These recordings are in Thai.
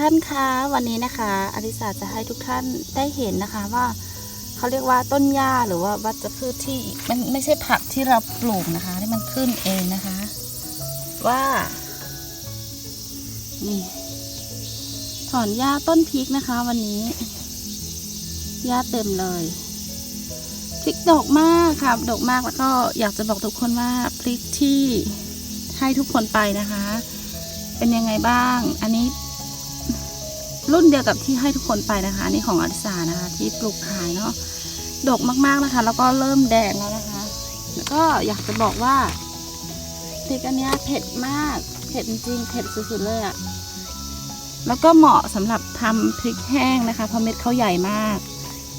ท่านคะวันนี้นะคะอริสาจะให้ทุกท่านได้เห็นนะคะว่าเขาเรียกว่าต้นหญ้าหรือว่าวัชพืชที่มันไม่ใช่ผักที่เราปลูกนะคะที่มันขึ้นเองนะคะ ว่านี่ถอนหญ้าต้นพริกนะคะ วันนี้หญ้าเต็มเลยพริกดกมากค่ะดกมากแล้วก็อยากจะบอกทุกคนว่าพริกที่ให้ทุกคนไปนะคะ เป็นยังไงบ้าง อันนี้ รุ่นเดียวกับที่ให้ทุกคนไปนะคะ นี่ของอดิสานะคะ ที่ปลูกขายเนาะดกมากๆนะคะ แล้วก็เริ่มแดงแล้วนะคะ แล้วก็อยากจะบอกว่าพริกอันนี้เผ็ดมากเผ็ดจริงเผ็ดสุดๆเลยอะแล้วก็เหมาะสำหรับทำพริกแห้งนะคะ เพราะเม็ดเขาใหญ่มาก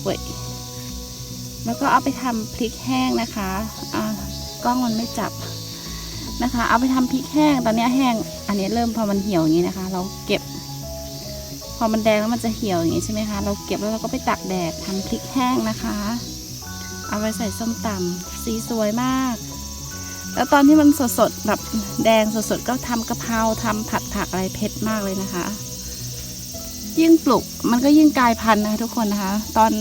เว้ยแล้วก็เอาไปทำพริกแห้งนะคะอ่ากล้องมันไม่จับนะคะ เอาไปทำพริกแห้งตอนนี้แห้ง อันนี้เริ่มพอมันเหี่ยวอย่างนี้นะคะ เราเก็บ พอมันแดงแล้วมันจะเหี่ยวอย่างนี้ใช่ไหมคะ เราเก็บแล้วเราก็ไปตากแดดทำพริกแห้งนะคะ เอาไปใส่ส้มตำสีสวยมาก แล้วตอนที่มันสดๆแบบแดงสดๆก็ทำกะเพราทำผัดผักอะไรเผ็ดมากเลยนะคะ ยิ่งปลูกมันก็ยิ่งกลายพันธุ์นะคะทุกคนนะคะ ตอน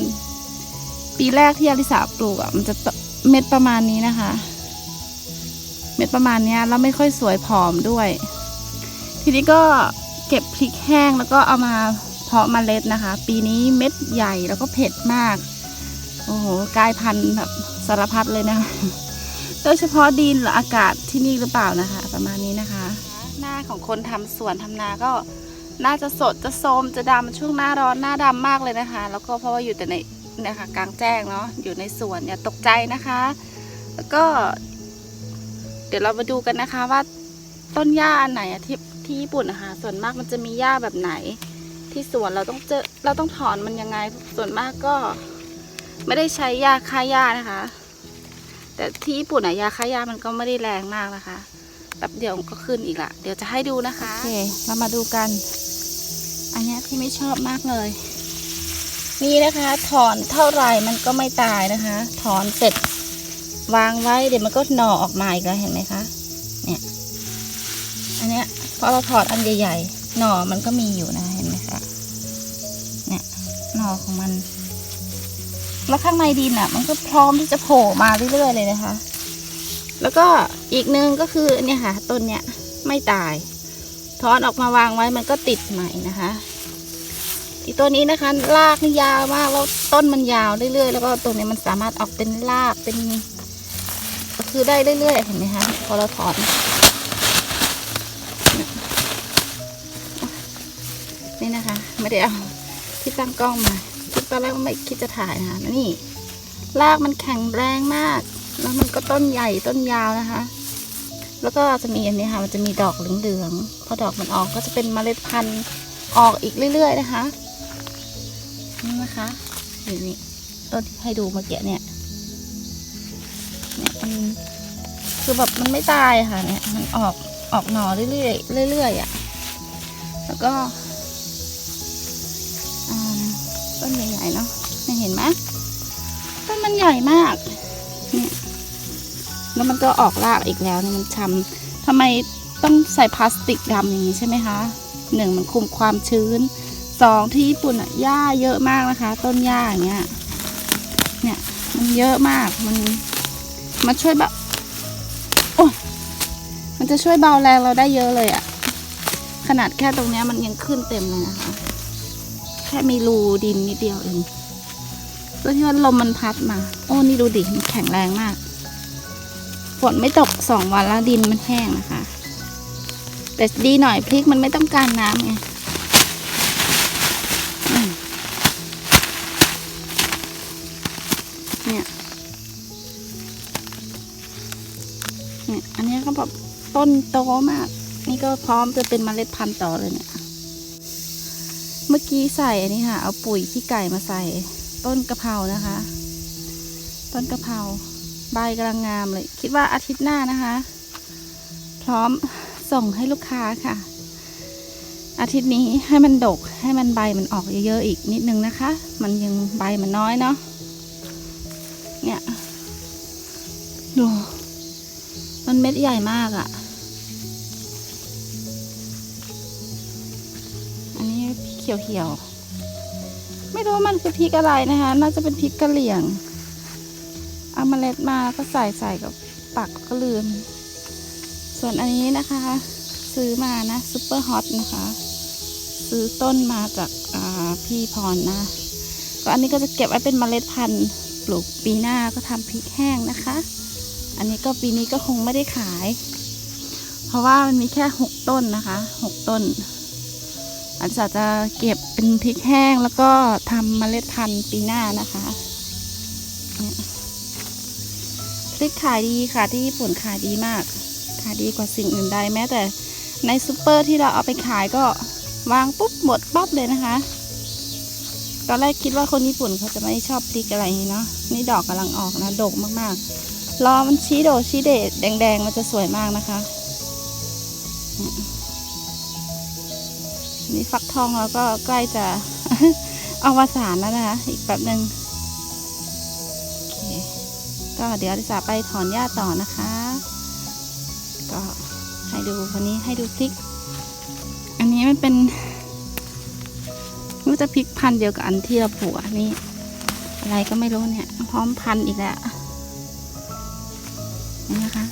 ปีแรกที่อลิสาปลูกอะมันจะเม็ดประมาณนี้นะคะ เม็ดประมาณนี้แล้วไม่ค่อยสวยผอมด้วย ทีนี้ก็ ก็บพริกแห้งแล้วก็เอามาเพาะเมล็ดนะคะ ปีนี้เม็ดใหญ่แล้วก็เผ็ดมาก โอ้โหกลายพันธุ์แบบสารพัดเลยนะคะโดยเฉพาะดินหรืออากาศที่นี่หรือเปล่านะคะ ประมาณนี้นะคะ หน้าของคนทำสวนทำนาก็น่าจะสดจะโทมจะดำช่วงหน้าร้อนหน้าดำมากเลยนะคะ แล้วก็เพราะว่าอยู่แต่ในเนะคะกลางแจ้งเนาะอยู่ในสวนอย่าตกใจนะคะ แล้วก็ เดี๋ยวเรามาดูกันนะคะว่าต้นหญ้าอันไหนที่ ที่ญี่ปุ่นนะคะส่วนมากมันจะมีหญ้าแบบไหน ที่สวนเราต้องเจอเราต้องถอนมันยังไง ส่วนมากก็ ไม่ได้ใช้ยาฆ่าหญ้านะคะ แต่ที่ญี่ปุ่นอะยาฆ่าหญ้ามันก็ไม่ได้แรงมากนะคะแป๊บเดียวมันก็ขึ้นอีกละเดี๋ยวจะให้ดูนะคะโอเคเรามาดูกัน อันเนี้ยที่ไม่ชอบมากเลย นี่นะคะ ถอนเท่าไหร่มันก็ไม่ตายนะคะ ถอนเสร็จวางไว้เดี๋ยวมันก็หน่อออกมาอีกแล้วเห็นไหมคะ เนี่ย อันเนี้ย พอเราถอดอันใหญ่ๆหน่อมันก็มีอยู่นะเห็นไหมคะเนี่ยหน่อของมัน แล้วข้างในดินอะ มันก็พร้อมที่จะโผล่มาเรื่อยๆเลยนะคะ แล้วก็อีกหนึ่งก็คือเนี่ยค่ะต้นเนี้ยไม่ตายถอนออกมาวางไว้มันก็ติดใหม่นะคะอีกตัวนี้นะคะรากนี่ยาวมากแล้วต้นมันยาวเรื่อยๆแล้วก็ตัวนี้มันสามารถออกเป็นรากเป็นก็คือได้เรื่อยๆเห็นไหมคะพอเราถอน ไม่ได้เอาที่ตั้งกล้องมาคิดตอนแรกไม่คิดจะถ่ายนะคะนี่รากมันแข็งแรงมาก แล้วมันก็ต้นใหญ่ต้นยาวนะคะ แล้วก็จะมีอันนี้ค่ะ มันจะมีดอกเหลืองๆพอดอกมันออกก็จะเป็นเมล็ดพันธุ์ออกอีกเรื่อย ๆ นะคะนี่นะคะนี่นี่ต้นที่ให้ดูเมื่อกี้เนี่ยเนี่ยมันคือแบบมันไม่ตายค่ะเนี่ยมันออกออกหน่อเรื่อยๆเรื่อยๆอะแล้วก็ ญ่ๆเนาะเนี่เห็นไหมต้นมันใหญ่มากนี่แล้วมันก็ออกรากอีกแล้วเนี่ยมันช้ำทำไมต้องใส่พลาสติกดำอย่างนี้ใช่ไหมคะหนึ่งมันคุมความชื้นสองที่ญี่ปุ่นอะหญ้าเยอะมากนะคะ ต้นหญ้าอย่างเงี้ยเนี่ยมันเยอะมากมันมันช่วยแบบโอ้ยมันจะช่วยเบาแรงเราได้เยอะเลยอะขนาดแค่ตรงเนี้ยมันยังขึ้นเต็มเลยนะคะ ค่มีรูดินนิดเดียวเองเพื่อที่ว่าลมมันพัดมา โอ้นี่ดูดิมันแข็งแรงมากฝนไม่ตกสองวันแล้วดินมันแห้งนะคะ แต่ดีหน่อยพริกมันไม่ต้องการน้ำไงเนี่ยเนี่ยอันนี้ก็แบบต้นโตมาก นี่ก็พร้อมจะเป็นเมล็ดพันธุ์ต่อเลยเนี่ย มื่อกี้ใส่อันนี้ค่ะ เอาปุ๋ยขี้ไก่มาใส่ ต้นกะเพรานะคะ ต้นกะเพราใบกำลังงามเลย คิดว่าอาทิตย์หน้านะคะ พร้อมส่งให้ลูกค้าค่ะ อาทิตย์นี้ให้มันดกให้มันใบมันออกเยอะๆอีกนิดนึงนะคะ มันยังใบมันน้อยเนาะเนี่ยดูมันเม็ดใหญ่มากอะ่ะ เขียวๆ ไม่รู้ว่ามันคือพริกอะไรนะคะ น่าจะเป็นพริกกะเหรี่ยง เอาเมล็ดมาก็ใส่ใส่กับปักก็ลืม ส่วนอันนี้นะคะ ซื้อมานะซุปเปอร์ฮอตนะคะ ซื้อต้นมาจากาพี่พรนะ ก็อันนี้ก็จะเก็บไว้เป็นเมล็ดพันธุ์ปลูกปีหน้าก็ทำพริกแห้งนะคะ อันนี้ก็ปีนี้ก็คงไม่ได้ขาย เพราะว่ามันมีแค่หกต้นนะคะหกต้น อาจจะจะเก็บเป็นพริกแห้งแล้วก็ทำเมล็ดพันธุ์ปีหน้านะคะพริกขายดีค่ะที่ญี่ปุ่นขายดีมาก ขายดีกว่าสิ่งอื่นใดแม้แต่ในซูเปอร์ที่เราเอาไปขายก็วางปุ๊บหมดปั๊บเลยนะคะ ตอนแรกคิดว่าคนญี่ปุ่นเขาจะไม่ชอบพริกอะไรเนาะนี่ดอกกำลังออกนะดกมากๆ รอมันชี้โดชี้เดดแดงๆ มันจะสวยมากนะคะ นี่ฟักทองเราก็ใกล้จะเอาวสานแล้วนะคะ อีกแบบหนึ่งโอเค ก็เดี๋ยวลิสาไปถอนหญ้าต่อนะคะ ก็ให้ดูวันนี้ให้ดูพริก อันนี้มันเป็นรู้จะพริกพันธุ์เดียวกับอันที่เราปลูกอันนี้อะไรก็ไม่รู้เนี่ย พร้อมพันธุ์อีกแล้วนี่นะคะ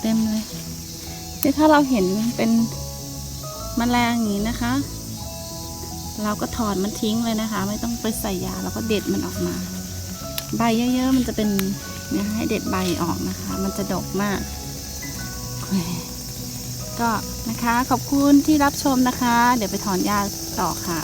เต็มเลยที่ถ้าเราเห็นเป็น มแมลงอย่างนี้นะคะ เราก็ถอนมันทิ้งเลยนะคะ ไม่ต้องไปใส่ยาเราก็เด็ดมันออกมา ใบเยอะๆมันจะเป็นเนี่ยให้เด็ดใบออกนะคะ มันจะดกมาก ก็นะคะขอบคุณที่รับชมนะคะ เดี๋ยวไปถอนหญ้าต่อค่ะ